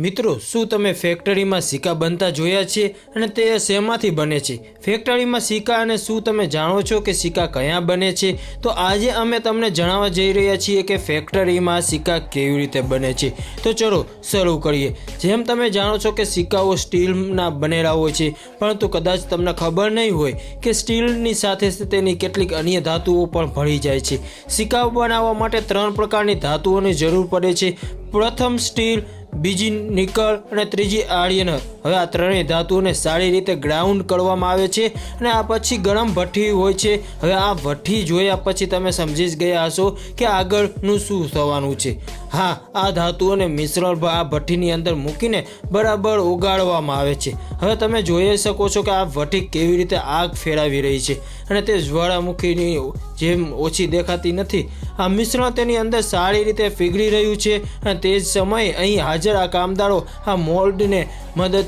મિત્રો, શું તમે ફેક્ટરીમાં સિક્કા બનતા જોયા છે અને તે શેમાંથી બને છે? ફેક્ટરીમાં સિક્કા અને શું તમે જાણો છો કે સિક્કા કયા બને છે? તો આજે અમે તમને જણાવવા જઈ રહ્યા છીએ કે ફેક્ટરીમાં સિક્કા કેવી રીતે બને છે. તો ચલો, શરૂ કરીએ. જેમ તમે જાણો છો કે સિક્કાઓ સ્ટીલના બનેલા હોય છે, પરંતુ કદાચ તમને ખબર નહીં હોય કે સ્ટીલની સાથે તેની કેટલીક અન્ય ધાતુઓ પણ ભળી જાય છે. સિક્કાઓ બનાવવા માટે ત્રણ પ્રકારની ધાતુઓની જરૂર પડે છે. પ્રથમ સ્ટીલ બીજી નિકળ અને ત્રીજી આર્યન હવે આ ત્રણેય ધાતુઓને સારી રીતે ગ્રાઉન્ડ કરવામાં આવે છે અને આ પછી ગરમ ભઠ્ઠી હોય છે. હવે આ ભઠ્ઠી જોયા પછી તમે સમજી જ ગયા હશો કે આગળનું શું થવાનું છે. હા, આ ધાતુઓને મિશ્રણ આ ભઠ્ઠીની અંદર મૂકીને બરાબર ઓગાળવામાં આવે છે. હવે તમે જોઈ શકો છો કે આ ભઠ્ઠી કેવી રીતે આગ ફેરાવી રહી છે અને તે જ્વાળામુખીની જેમ ઓછી દેખાતી નથી. આ મિશ્રણ તેની અંદર સારી રીતે પીગળી રહ્યું છે અને તે જ સમયે અહીં હાજર આ કામદારો આ મોલ્ડને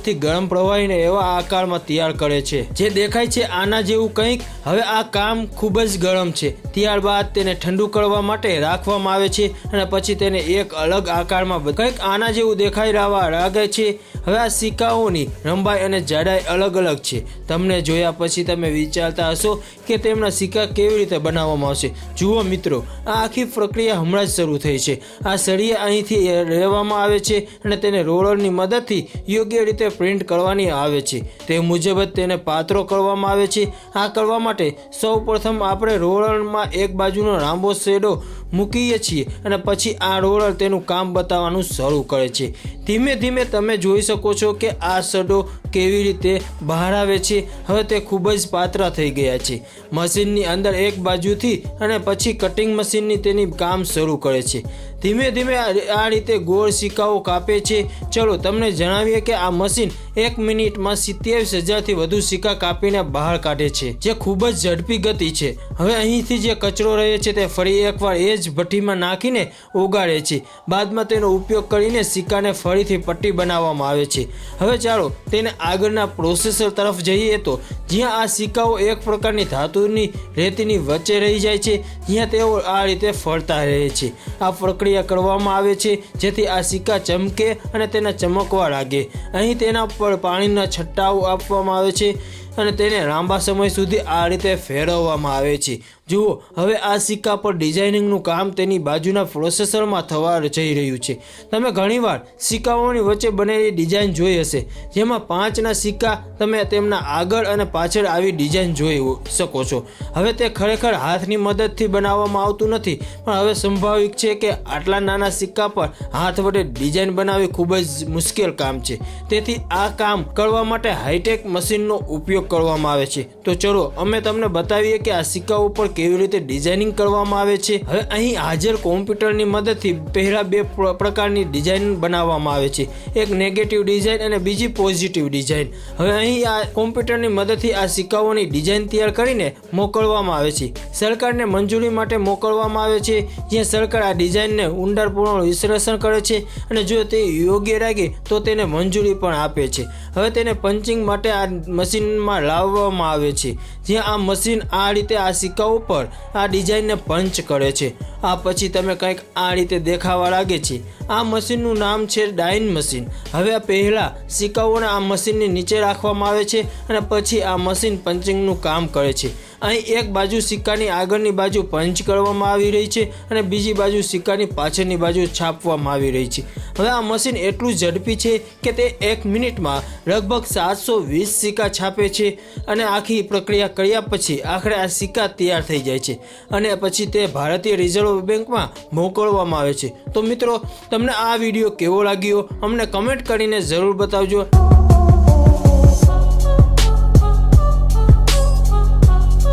મદદથી ગરમ પ્રવાહીને એવા આકારમાં તૈયાર કરે છે. જે દેખાય છે આના જેવું કંઈક. હવે આ કામ ખૂબ જ ગરમ છે. ત્યારબાદ તેને ઠંડુ કરવા માટે રાખવામાં આવે છે અને પછી તેને એક અલગ આકારમાં કંઈક આના જેવું દેખાઈ રહેવા લાગે છે. હવે આ સિક્કાઓની લંબાઈ અને જાડાઈ અલગ અલગ છે. તમને જોયા પછી તમે વિચારતા હશો કે તેમના સિક્કા કેવી રીતે બનાવવામાં આવશે. જુઓ મિત્રો, આ આખી પ્રક્રિયા હમણાં જ શરૂ થઈ છે. આ સળિયા અહીંથી લેવામાં આવે છે અને તેને રોલરની મદદથી યોગ્ય રીતે પ્રિન્ટ કરવાની આવે છે. તે મુજબ જ તેને પાત્રો કરવામાં આવે છે. આ કરવા માટે સૌ પ્રથમ આપણે રોલરમાં એક બાજુનો લાંબો શેડો મૂકીએ છીએ અને પછી આ રોલર તેનું કામ બતાવવાનું શરૂ કરે છે. ધીમે ધીમે તમે જોઈ શકો છો કે આ સડો કેવી રીતે બહાર આવે છે. હવે તે ખૂબ જ પાતળા થઈ ગયા છે. મશીનની અંદર એક બાજુથી અને પછી કટિંગ મશીનની તેની કામ શરૂ કરે છે. ધીમે ધીમે આ રીતે ગોળ સિક્કાઓ કાપે છે. ચલો તમને જણાવીએ કે આ મશીન એક મિનિટમાં સિત્યાવીસ હજારથી વધુ સિક્કા કાપીને બહાર કાઢે છે, જે ખૂબ જ ઝડપી ગતિ છે. હવે અહીંથી જે કચરો રહે છે તે ફરી એકવાર એ જ ભઠ્ઠીમાં નાખીને ઉગાડે છે. બાદમાં તેનો ઉપયોગ કરીને સિક્કાને ફરીથી પટ્ટી બનાવવામાં આવે છે. હવે ચાલો તેને આગળના પ્રોસેસર તરફ જઈએ તો, જ્યાં આ સિક્કાઓ એક પ્રકારની ધાતુની રેતીની વચ્ચે રહી જાય છે, જ્યાં તેઓ આ રીતે ફરતા રહે છે. આ પ્રક્રિયા કરવામાં આવે છે, જેથી આ સિક્કા ચમકે અને તેના ચમકવા લાગે. અહીં તેના પર પાણીના છટ્ટાઓ આપવામાં આવે છે અને તેને લાંબા સમય સુધી આ રીતે ફેરવવામાં આવે છે. જુઓ, હવે આ સિક્કા પર ડિઝાઇનિંગનું કામ તેની બાજુના પ્રોસેસરમાં થવા જઈ રહ્યું છે. તમે ઘણીવાર સિક્કાઓની વચ્ચે બનેલી ડિઝાઇન જોઈ હશે, જેમાં પાંચના સિક્કા તમે તેમના આગળ અને પાછળ આવી ડિઝાઇન જોઈ શકો છો. હવે તે ખરેખર હાથની મદદથી બનાવવામાં આવતું નથી, પણ હવે સંભાવિક છે કે આટલા નાના સિક્કા પર હાથ વડે ડિઝાઇન બનાવવી ખૂબ જ મુશ્કેલ કામ છે. તેથી આ કામ કરવા માટે હાઈટેક મશીનનો ઉપયોગ કરવામાં આવે છે. તો ચલો, અમે તમને બતાવીએ કે આ સિક્કાઓ પર કેવી રીતે ડિઝાઇનિંગ કરવામાં આવે છે? હવે અહીં હાજર કોમ્પ્યુટરની મદદથી પહેલા બે પ્રકારની ડિઝાઇન બનાવવામાં આવે છે. એક નેગેટિવ ડિઝાઇન અને બીજી પોઝિટિવ ડિઝાઇન હવે અહીં આ કોમ્પ્યુટરની મદદથી આ સિક્કાઓની ડિઝાઇન તૈયાર કરીને મોકલવામાં આવે છે. સરકારને મંજૂરી માટે મોકલવામાં આવે છે. જ્યાં સરકાર આ ડિઝાઇનને ઊંડાણપૂર્ણ વિશ્લેષણ કરે છે અને જો તે યોગ્ય લાગે તો તેને મંજૂરી પણ આપે છે. હવે તેને પંચિંગ માટે આ મશીનમાં લાવવામાં આવે છે. જ્યાં આ મશીન આ રીતે આ સિક્કાઓ પર આ ડિઝાઇનને પંચ કરે છે. આ પછી તમે કંઈક આ રીતે દેખાવા લાગે છે. આ મશીનનું નામ છે ડાઇન મશીન. હવે પહેલાં સિક્કાઓને આ મશીનની નીચે રાખવામાં આવે છે અને પછી આ મશીન પંચિંગનું કામ કરે છે. અહીં એક બાજુ સિક્કાની આગળની બાજુ પંચ કરવામાં આવી રહી છે અને બીજી બાજુ સિક્કાની પાછળની બાજુ છાપવામાં આવી રહી છે. હવે આ મશીન એટલું ઝડપી છે કે તે એક મિનિટમાં લગભગ સાતસો વીસ સિક્કા છાપે છે અને આખી પ્રક્રિયા કર્યા પછી આખરે આ સિક્કા તૈયાર થઈ જાય છે. અને પછી તે ભારતીય રિઝર્વ બેંકમાં મોકલવામાં આવે છે. તો મિત્રો, તમને આ વીડિયો કેવો લાગ્યો? અમને કમેન્ટ કરીને જરૂર બતાવજો.